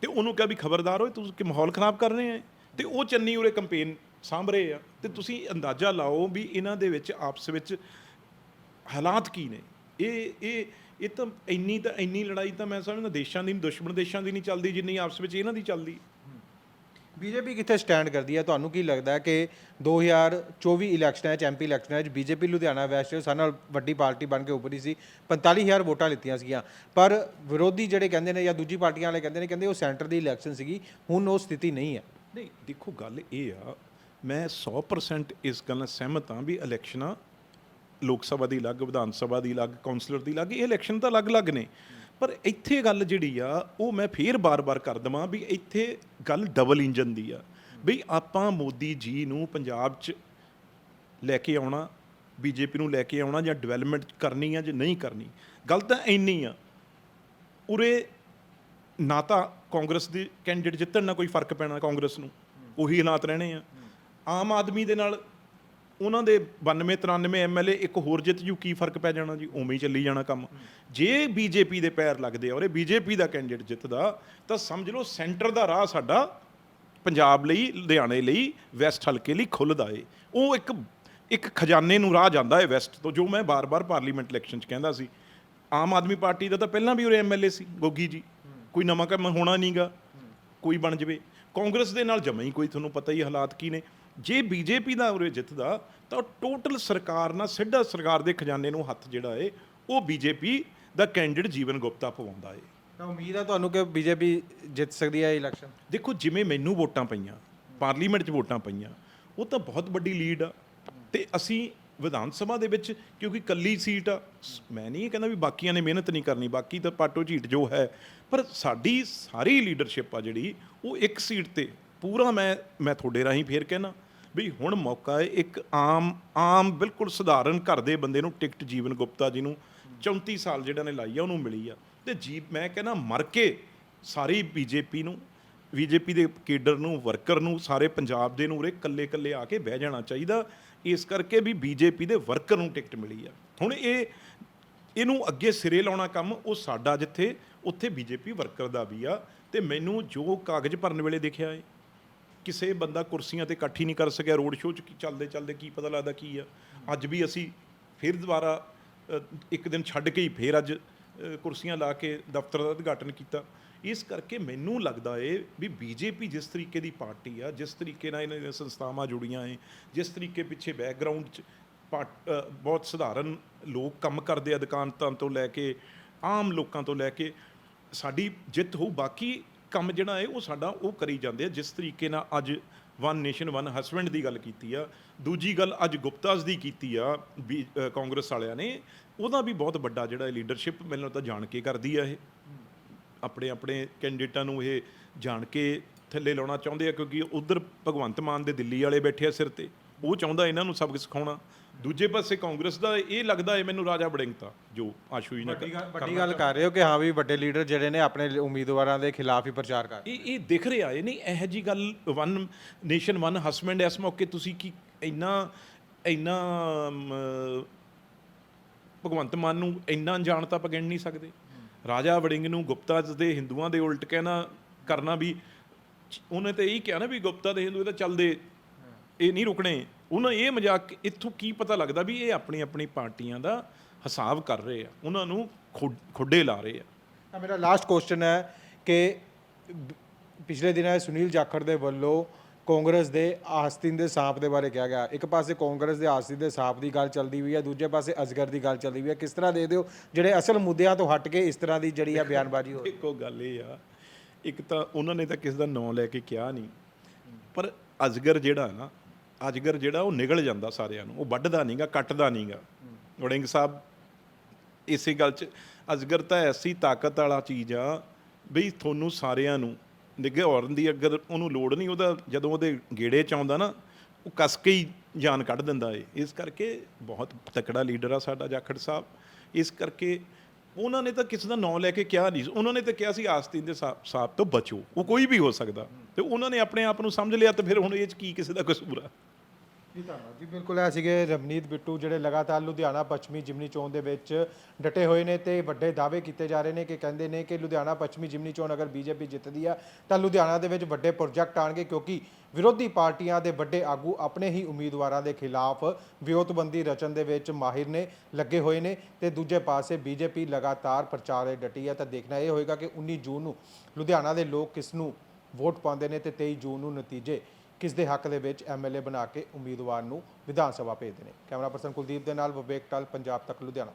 ਤੇ ਉਹਨੂੰ ਕਿਹਾ ਵੀ ਖਬਰਦਾਰ ਹੋਏ ਤੁਸੀਂ ਕਿ ਮਾਹੌਲ ਖਰਾਬ ਕਰ ਰਹੇ ਆ ਤੇ ਉਹ ਚੰਨੀ ਉਰੇ ਕੰਪੇਨ ਸਾਂਭ ਰਹੇ ਆ। ਤੇ ਤੁਸੀਂ ਅੰਦਾਜ਼ਾ ਲਾਓ ਵੀ ਇਹਨਾਂ ਦੇ ਵਿੱਚ ਆਪਸ ਵਿੱਚ ਹਾਲਾਤ ਕੀ ਨੇ? ਇਹ ਇਹ ਇਹ ਤਾਂ ਇੰਨੀ ਤਾਂ ਇੰਨੀ ਲੜਾਈ ਤਾਂ ਮੈਂ ਸਮਝਦਾ ਦੇਸ਼ਾਂ ਦੀ ਦੁਸ਼ਮਣ ਦੇਸ਼ਾਂ ਦੀ ਨਹੀਂ ਚੱਲਦੀ ਜਿੰਨੀ ਆਪਸ ਵਿੱਚ ਇਹਨਾਂ ਦੀ ਚੱਲਦੀ। ਬੀਜੇਪੀ ਕਿੱਥੇ ਸਟੈਂਡ ਕਰਦੀ ਹੈ ਤੁਹਾਨੂੰ ਕੀ ਲੱਗਦਾ ਹੈ ਕਿ 2024 ਇਲੈਕਸ਼ਨਾਂ ਵਿੱਚ ਐਮਪੀ ਇਲੈਕਸ਼ਨਾਂ ਵਿੱਚ ਬੀਜੇਪੀ ਲੁਧਿਆਣਾ ਵੈਸਟ ਸਾਡੇ ਨਾਲ ਵੱਡੀ ਪਾਰਟੀ ਬਣ ਕੇ ਉੱਭਰੀ ਸੀ 45000 ਵੋਟਾਂ ਲਿੱਤੀਆਂ ਸੀਗੀਆਂ। ਪਰ ਵਿਰੋਧੀ ਜਿਹੜੇ ਕਹਿੰਦੇ ਨੇ ਜਾਂ ਦੂਜੀ ਪਾਰਟੀਆਂ ਵਾਲੇ ਕਹਿੰਦੇ ਨੇ, ਕਹਿੰਦੇ ਉਹ ਸੈਂਟਰ ਦੀ ਇਲੈਕਸ਼ਨ ਸੀਗੀ, ਹੁਣ ਉਹ ਸਥਿਤੀ ਨਹੀਂ ਹੈ। ਨਹੀਂ, ਦੇਖੋ ਗੱਲ ਇਹ ਆ, ਮੈਂ 100% ਇਸ ਗੱਲ ਨਾਲ ਸਹਿਮਤ ਹਾਂ ਵੀ ਇਲੈਕਸ਼ਨਾਂ ਲੋਕ ਸਭਾ ਦੀ ਅਲੱਗ, ਵਿਧਾਨ ਸਭਾ ਦੀ ਅਲੱਗ ਕਾਉਂਸਲਰ ਦੀ ਅਲੱਗ, ਇਹ ਇਲੈਕਸ਼ਨ ਤਾਂ ਅਲੱਗ-ਅਲੱਗ ਨੇ। ਪਰ ਇੱਥੇ ਗੱਲ ਜਿਹੜੀ ਆ, ਉਹ ਮੈਂ ਫੇਰ ਬਾਰ-ਬਾਰ ਕਰ ਦਵਾਂ ਵੀ ਇੱਥੇ ਗੱਲ ਡਬਲ ਇੰਜਨ ਦੀ ਆ। ਬਈ ਆਪਾਂ ਮੋਦੀ ਜੀ ਨੂੰ ਪੰਜਾਬ 'ਚ ਲੈ ਕੇ ਆਉਣਾ ਬੀਜੇਪੀ ਨੂੰ ਲੈ ਕੇ ਆਉਣਾ ਜਾਂ ਡਿਵੈਲਪਮੈਂਟ ਕਰਨੀ ਆ ਜਾਂ ਨਹੀਂ ਕਰਨੀ। ਗੱਲ ਤਾਂ ਇੰਨੀ ਆ, ਉਰੇ ਨਾ ਤਾਂ ਕਾਂਗਰਸ ਦੇ ਕੈਂਡੀਡੇਟ ਜਿੱਤਣ ਨਾਲ ਕੋਈ ਫ਼ਰਕ ਪੈਣਾ ਕਾਂਗਰਸ ਨੂੰ, ਉਹੀ ਹਾਲਾਤ ਰਹਿਣੇ ਆ। ਆਮ ਆਦਮੀ ਦੇ ਨਾਲ ਉਹਨਾਂ ਦੇ 92 93 ਐਮਐਲਏ ਇੱਕ ਹੋਰ ਜਿੱਤ ਜੂ, ਕੀ ਫ਼ਰਕ ਪੈ ਜਾਣਾ ਜੀ? ਉਵੇਂ ਹੀ ਚੱਲੀ ਜਾਣਾ ਕੰਮ। ਜੇ ਬੀਜੇਪੀ ਦੇ ਪੈਰ ਲੱਗਦੇ ਆ ਔਰੇ ਬੀਜੇਪੀ ਦਾ ਕੈਂਡੀਡੇਟ ਜਿੱਤਦਾ, ਤਾਂ ਸਮਝ ਲਓ ਸੈਂਟਰ ਦਾ ਰਾਹ ਸਾਡਾ ਪੰਜਾਬ ਲਈ, ਲੁਧਿਆਣੇ ਲਈ, ਵੈਸਟ ਹਲਕੇ ਲਈ ਖੁੱਲਦਾ ਏ। ਉਹ ਇੱਕ ਇੱਕ ਖਜ਼ਾਨੇ ਨੂੰ ਰਾਹ ਜਾਂਦਾ ਏ ਵੈਸਟ ਤੋਂ, ਜੋ ਮੈਂ ਬਾਰ-ਬਾਰ ਪਾਰਲੀਮੈਂਟ ਇਲੈਕਸ਼ਨ 'ਚ ਕਹਿੰਦਾ ਸੀ। ਆਮ ਆਦਮੀ ਪਾਰਟੀ ਦਾ ਤਾਂ ਪਹਿਲਾਂ ਵੀ ਉਰੇ ਐਮਐਲਏ ਸੀ, ਗੋਗੀ ਜੀ। ਕੋਈ ਨਵਾਂ ਕੰਮ ਹੋਣਾ ਨਹੀਂਗਾ ਕੋਈ ਬਣ ਜਵੇ। ਕਾਂਗਰਸ ਦੇ ਨਾਲ ਜਮਾ ਹੀ ਕੋਈ ਤੁਹਾਨੂੰ ਪਤਾ ਹੀ ਹਾਲਾਤ ਕੀ ਨੇ। ਜੇ ਬੀਜੇਪੀ ਦਾ ਉਰੇ ਜਿੱਤਦਾ ਤਾਂ ਟੋਟਲ ਸਰਕਾਰ ਨਾਲ ਸਿੱਧਾ ਸਰਕਾਰ ਦੇ ਖਜ਼ਾਨੇ ਨੂੰ ਹੱਥ ਜਿਹੜਾ ਏ ਉਹ ਬੀਜੇਪੀ ਦਾ ਕੈਂਡੀਡੇਟ ਜੀਵਨ ਗੁਪਤਾ ਪਵਾਉਂਦਾ ਏ। ਤਾਂ ਉਮੀਦ ਹੈ ਤੁਹਾਨੂੰ ਕਿ ਬੀਜੇਪੀ ਜਿੱਤ ਸਕਦੀ ਹੈ ਇਲੈਕਸ਼ਨ? ਦੇਖੋ ਜਿਵੇਂ ਮੈਨੂੰ ਵੋਟਾਂ ਪਈਆਂ ਪਾਰਲੀਮੈਂਟ 'ਚ ਵੋਟਾਂ ਪਈਆਂ ਉਹ ਤਾਂ ਬਹੁਤ ਵੱਡੀ ਲੀਡ ਆ। ਤੇ ਅਸੀਂ ਵਿਧਾਨ ਸਭਾ ਦੇ ਵਿੱਚ, ਕਿਉਂਕਿ ਕੱਲੀ ਸੀਟ ਆ, ਸ- ਮੈਂ ਨਹੀਂ ਇਹ ਕਹਿੰਦਾ ਵੀ ਬਾਕੀਆਂ ਨੇ ਮਿਹਨਤ ਨਹੀਂ ਕਰਨੀ, ਬਾਕੀ ਤਾਂ ਪਾਟੋ ਝੀਟ ਜੋ ਹੈ, ਪਰ ਸਾਡੀ ਸਾਰੀ ਲੀਡਰਸ਼ਿਪ ਆ ਜਿਹੜੀ, ਉਹ ਇੱਕ ਸੀਟ ਤੇ, ਪੂਰਾ ਮੈਂ ਮੈਂ ਤੁਹਾਡੇ ਰਾਹੀਂ ਫੇਰ ਕਹਿਣਾ ਵੀ ਹੁਣ ਮੌਕਾ ਹੈ ਇੱਕ ਆਮ ਆਮ ਬਿਲਕੁਲ ਸਧਾਰਨ ਘਰ ਦੇ ਬੰਦੇ ਨੂੰ, ਟਿਕਟ ਜੀਵਨ ਗੁਪਤਾ ਜੀ ਨੂੰ 34 ਸਾਲ ਜਿਹੜਾ ਨੇ ਲਾਈ ਆ, ਉਹਨੂੰ ਮਿਲੀ ਆ। ਤੇ ਜੀ, ਮੈਂ ਕਹਿੰਦਾ ਮਰ ਕੇ ਸਾਰੀ ਬੀਜੇਪੀ ਨੂੰ ਬੀਜੇਪੀ ਦੇ ਕੇਡਰ ਨੂੰ, ਵਰਕਰ ਨੂੰ, ਸਾਰੇ ਪੰਜਾਬ ਦੇ ਨੂੰ ਉਰੇ ਕੱਲੇ ਕੱਲੇ ਆ ਕੇ ਬਹਿ ਜਾਣਾ ਚਾਹੀਦਾ। ਇਸ ਕਰਕੇ ਵੀ ਬੀਜੇਪੀ ਦੇ ਵਰਕਰ ਨੂੰ ਟਿਕਟ ਮਿਲੀ ਆ। ਹੁਣ ਇਹ, ਇਹਨੂੰ ਅੱਗੇ ਸਿਰੇ ਲਾਉਣਾ ਕੰਮ ਉਹ ਸਾਡਾ ਜਿੱਥੇ, ਉੱਥੇ ਬੀਜੇਪੀ ਵਰਕਰ ਦਾ ਵੀ ਆ ਤੇ ਮੈਨੂੰ ਜੋ ਕਾਗਜ਼ ਭਰਨ ਵੇਲੇ ਦੇਖਿਆ ਏ, ਕਿਸੇ ਬੰਦਾ ਕੁਰਸੀਆਂ ਤੇ ਇਕੱਠੀ ਨਹੀਂ ਕਰ ਸਕਿਆ, ਰੋਡ ਸ਼ੋਅ ਚ ਕੀ ਚੱਲਦੇ ਚੱਲਦੇ ਕੀ ਪਤਾ ਲੱਗਦਾ ਕੀ ਆ। ਅੱਜ ਵੀ ਅਸੀਂ ਫਿਰ ਦੁਬਾਰਾ ਇੱਕ ਦਿਨ ਛੱਡ ਕੇ ਹੀ ਫਿਰ ਅੱਜ ਕੁਰਸੀਆਂ ਲਾ ਕੇ ਦਫ਼ਤਰ ਦਾ ਉਦਘਾਟਨ ਕੀਤਾ। ਇਸ ਕਰਕੇ ਮੈਨੂੰ ਲੱਗਦਾ ਏ ਵੀ ਬੀਜੇਪੀ ਜਿਸ ਤਰੀਕੇ ਦੀ ਪਾਰਟੀ ਆ, ਜਿਸ ਤਰੀਕੇ ਨਾਲ ਇਹਨਾਂ ਦੀਆਂ ਸੰਸਥਾਵਾਂ ਜੁੜੀਆਂ ਏ, ਜਿਸ ਤਰੀਕੇ ਪਿੱਛੇ ਬੈਕਗ੍ਰਾਉਂਡ ਚ ਪਾਰਟ- ਬਹੁਤ ਸਧਾਰਨ ਲੋਕ ਕੰਮ ਕਰਦੇ ਆ ਦੁਕਾਨਤਾਂ ਤੋਂ ਲੈ ਕੇ, ਆਮ ਲੋਕਾਂ ਤੋਂ ਲੈ ਕੇ, ਸਾਡੀ ਜਿੱਤ ਹੋਊ, ਬਾਕੀ ਕੰਮ ਜਿਹੜਾ ਹੈ ਉਹ ਸਾਡਾ ਉਹ ਕਰੀ ਜਾਂਦੇ ਆ, ਜਿਸ ਤਰੀਕੇ ਨਾਲ ਅੱਜ ਵਨ ਨੇਸ਼ਨ ਵਨ ਹਸਬੈਂਡ ਦੀ ਗੱਲ ਕੀਤੀ ਆ, ਦੂਜੀ ਗੱਲ ਅੱਜ ਗੁਪਤਾਸ ਦੀ ਕੀਤੀ ਆ ਵੀ ਕਾਂਗਰਸ ਵਾਲਿਆਂ ਨੇ, ਉਹਦਾ ਵੀ ਬਹੁਤ ਵੱਡਾ ਜਿਹੜਾ ਲੀਡਰਸ਼ਿਪ ਮੈਨੂੰ ਤਾਂ ਜਾਣ ਕੇ ਕਰਦੀ ਆ ਇਹ। ਆਪਣੇ ਆਪਣੇ ਕੈਂਡੀਡੇਟਾਂ ਨੂੰ ਇਹ ਜਾਣ ਕੇ ਥੱਲੇ ਲਾਉਣਾ ਚਾਹੁੰਦੇ ਆ ਕਿਉਂਕਿ ਉਧਰ ਭਗਵੰਤ ਮਾਨ ਦੇ ਦਿੱਲੀ ਵਾਲੇ ਬੈਠੇ ਆ ਸਿਰ ਤੇ। ਉਹ ਚਾਹੁੰਦਾ ਇਹਨਾਂ ਨੂੰ ਸਬਕ ਸਿਖਾਉਣਾ। ਦੂਜੇ ਪਾਸੇ ਕਾਂਗਰਸ ਦਾ ਇਹ ਲੱਗਦਾ ਹੈ ਮੈਨੂੰ ਰਾਜਾ ਵੜਿੰਗ ਤਾਂ ਜੋ ਆਸ਼ੂ ਜੀ ਨੇ ਵੱਡੀ ਗੱਲ ਕਰ ਰਹੇ ਹੋ ਕਿ ਹਾਂ ਵੀ ਵੱਡੇ ਲੀਡਰ ਜਿਹੜੇ ਨੇ ਆਪਣੇ ਉਮੀਦਵਾਰਾਂ ਦੇ ਖਿਲਾਫ ਹੀ ਪ੍ਰਚਾਰ ਕਰ ਇਹ ਇਹ ਦਿਖ ਰਿਹਾ ਇਹ ਨਹੀਂ ਇਹੋ ਜੀ ਗੱਲ ਵਨ ਨੇਸ਼ਨ ਵਨ ਹਸਬੈਂਡ ਇਸ ਮੌਕੇ ਤੁਸੀਂ ਕੀ ਇੰਨਾ ਇੰਨਾ ਭਗਵੰਤ ਮਾਨ ਨੂੰ ਇੰਨਾ ਅਣਜਾਣ ਤਾਂ ਆਪਾਂ ਗਿਣ ਨਹੀਂ ਸਕਦੇ। ਰਾਜਾ ਵੜਿੰਗ ਨੂੰ ਗੁਪਤਾ ਦੇ ਹਿੰਦੂਆਂ ਦੇ ਉਲਟ ਕਹਿਣਾ, ਕਰਨਾ ਵੀ ਉਹਨੇ ਤਾਂ ਇਹੀ ਕਿਹਾ ਨਾ ਵੀ ਗੁਪਤਾ ਦੇ ਹਿੰਦੂ ਇਹ ਤਾਂ ਚੱਲਦੇ, ਇਹ ਨਹੀਂ ਰੁਕਣੇ। ਉਹਨਾਂ ਇਹ ਮਜ਼ਾਕ, ਇੱਥੋਂ ਕੀ ਪਤਾ ਲੱਗਦਾ ਵੀ ਇਹ ਆਪਣੀ ਆਪਣੀ ਪਾਰਟੀਆਂ ਦਾ ਹਿਸਾਬ ਕਰ ਰਹੇ ਆ। ਉਹਨਾਂ ਨੂੰ ਖੁ- ਖੁੱਡੇ ਲਾ ਰਹੇ ਆ। ਤਾਂ ਮੇਰਾ ਲਾਸਟ ਕੁਐਸਚਨ ਹੈ ਕਿ ਪਿਛਲੇ ਦਿਨਾਂ ਸੁਨੀਲ ਜਾਖੜ ਦੇ ਵੱਲੋਂ ਕਾਂਗਰਸ ਦੇ ਆਸਤੀਨ ਦੇ ਸਾਂਪ ਦੇ ਬਾਰੇ ਕਿਹਾ ਗਿਆ। ਇੱਕ ਪਾਸੇ ਕਾਂਗਰਸ ਦੇ ਆਸਤੀਨ ਦੇ ਸਾਂਪ ਦੀ ਗੱਲ ਚੱਲਦੀ ਹੋਈ ਹੈ, ਦੂਜੇ ਪਾਸੇ ਅਜਗਰ ਦੀ ਗੱਲ ਚੱਲਦੀ ਹੋਈ ਹੈ। ਕਿਸ ਤਰ੍ਹਾਂ ਦੇ ਦਿਓ, ਜਿਹੜੇ ਅਸਲ ਮੁੱਦਿਆਂ ਤੋਂ ਹਟ ਕੇ ਇਸ ਤਰ੍ਹਾਂ ਦੀ ਜਿਹੜੀ ਆ ਬਿਆਨਬਾਜ਼ੀ ਹੋ ਇੱਕੋ ਗੱਲ ਇਹ ਆ, ਇੱਕ ਤਾਂ ਉਹਨਾਂ ਨੇ ਤਾਂ ਕਿਸ ਦਾ ਨਾਂ ਲੈ ਕੇ ਕਿਹਾ ਨਹੀਂ। ਪਰ ਅਜਗਰ ਜਿਹੜਾ ਨਾ, ਅਜਗਰ ਜਿਹੜਾ ਉਹ ਨਿਕਲ ਜਾਂਦਾ ਸਾਰਿਆਂ ਨੂੰ, ਉਹ ਵੱਢਦਾ ਨਹੀਂਗਾ ਕੱਟਦਾ ਨਹੀਂਗਾ ਵੜਿੰਗ ਸਾਹਿਬ, ਇਸੇ ਗੱਲ 'ਚ ਅਜਗਰ ਤਾਂ ਐਸੀ ਤਾਕਤ ਵਾਲਾ ਚੀਜ਼ ਆ ਬਈ ਤੁਹਾਨੂੰ ਸਾਰਿਆਂ ਨੂੰ ਨਿਗੌਰਨ ਦੀ ਅਗਰ ਉਹਨੂੰ ਲੋੜ ਨਹੀਂ ਉਹਦਾ, ਜਦੋਂ ਉਹਦੇ ਗੇੜੇ 'ਚ ਆਉਂਦਾ ਨਾ, ਉਹ ਕਸ ਕੇ ਹੀ ਜਾਨ ਕੱਢ ਦਿੰਦਾ ਏ। ਇਸ ਕਰਕੇ ਬਹੁਤ ਤਕੜਾ ਲੀਡਰ ਆ ਸਾਡਾ ਜਾਖੜ ਸਾਹਿਬ। ਇਸ ਕਰਕੇ ਉਹਨਾਂ ਨੇ ਤਾਂ ਕਿਸੇ ਦਾ ਨਾਂ ਲੈ ਕੇ ਕਿਹਾ ਨਹੀਂ ਉਹਨਾਂ ਨੇ ਤਾਂ ਕਿਹਾ ਸੀ, ਆਸਤੀਨ ਦੇ ਸਾ- ਸਾਹਬ ਤੋਂ ਬਚੋ। ਉਹ ਕੋਈ ਵੀ ਹੋ ਸਕਦਾ। ਤੇ ਉਹਨਾਂ ਨੇ ਆਪਣੇ ਆਪ ਨੂੰ ਸਮਝ ਲਿਆ ਤੇ ਫਿਰ ਹੁਣ ਇਹ 'ਚ ਕੀ ਕਿਸੇ ਦਾ ਕਸੂਰ ਆ? ਜੀ, ਧੰਨਵਾਦ ਜੀ। ਬਿਲਕੁਲ ਇਹ ਸੀਗੇ ਰਵਨੀਤ ਬਿੱਟੂ ਜਿਹੜੇ ਲਗਾਤਾਰ ਲੁਧਿਆਣਾ ਪੱਛਮੀ ਜਿਮਨੀ ਚੋਣ ਦੇ ਵਿੱਚ ਡਟੇ ਹੋਏ ਨੇ ਤੇ ਵੱਡੇ ਦਾਅਵੇ ਕੀਤੇ ਜਾ ਰਹੇ ਨੇ ਕਿ ਕਹਿੰਦੇ ਨੇ ਕਿ ਲੁਧਿਆਣਾ ਪੱਛਮੀ ਜਿਮਨੀ ਚੋਣ ਅਗਰ ਬੀਜੇਪੀ ਜਿੱਤਦੀ ਆ ਤਾਂ ਲੁਧਿਆਣਾ ਦੇ ਵਿੱਚ ਵੱਡੇ ਪ੍ਰੋਜੈਕਟ ਆਣਗੇ ਕਿਉਂਕਿ ਵਿਰੋਧੀ ਪਾਰਟੀਆਂ ਦੇ ਵੱਡੇ ਆਗੂ ਆਪਣੇ ਹੀ ਉਮੀਦਵਾਰਾਂ ਦੇ ਖਿਲਾਫ ਵਿਉਤਬੰਦੀ ਰਚਨ ਦੇ ਵਿੱਚ ਮਾਹਿਰ ਨੇ, ਲੱਗੇ ਹੋਏ ਨੇ ਤੇ ਦੂਜੇ ਪਾਸੇ ਬੀਜੇਪੀ ਲਗਾਤਾਰ ਪ੍ਰਚਾਰੇ ਡਟੀ ਹੈ ਤਾਂ ਦੇਖਣਾ ਇਹ ਹੋਏਗਾ ਕਿ 19 ਜੂਨ ਨੂੰ ਲੁਧਿਆਣਾ ਦੇ ਲੋਕ ਕਿਸ ਨੂੰ ਵੋਟ ਪਾਉਂਦੇ ਨੇ ਤੇ 23 ਜੂਨ ਨੂੰ ਨਤੀਜੇ ਕਿਸ ਦੇ ਹੱਕ ਦੇ ਵਿੱਚ ਐਮਐਲਏ ਬਣਾ ਕੇ ਉਮੀਦਵਾਰ ਨੂੰ ਵਿਧਾਨ ਸਭਾ ਭੇਜਦੇ ਨੇ? ਕੈਮਰਾ ਪਰਸਨ ਕੁਲਦੀਪ ਦੇ ਨਾਲ ਵਿਵੇਕ ਟਲ, ਪੰਜਾਬ ਤੱਕ, ਲੁਧਿਆਣਾ।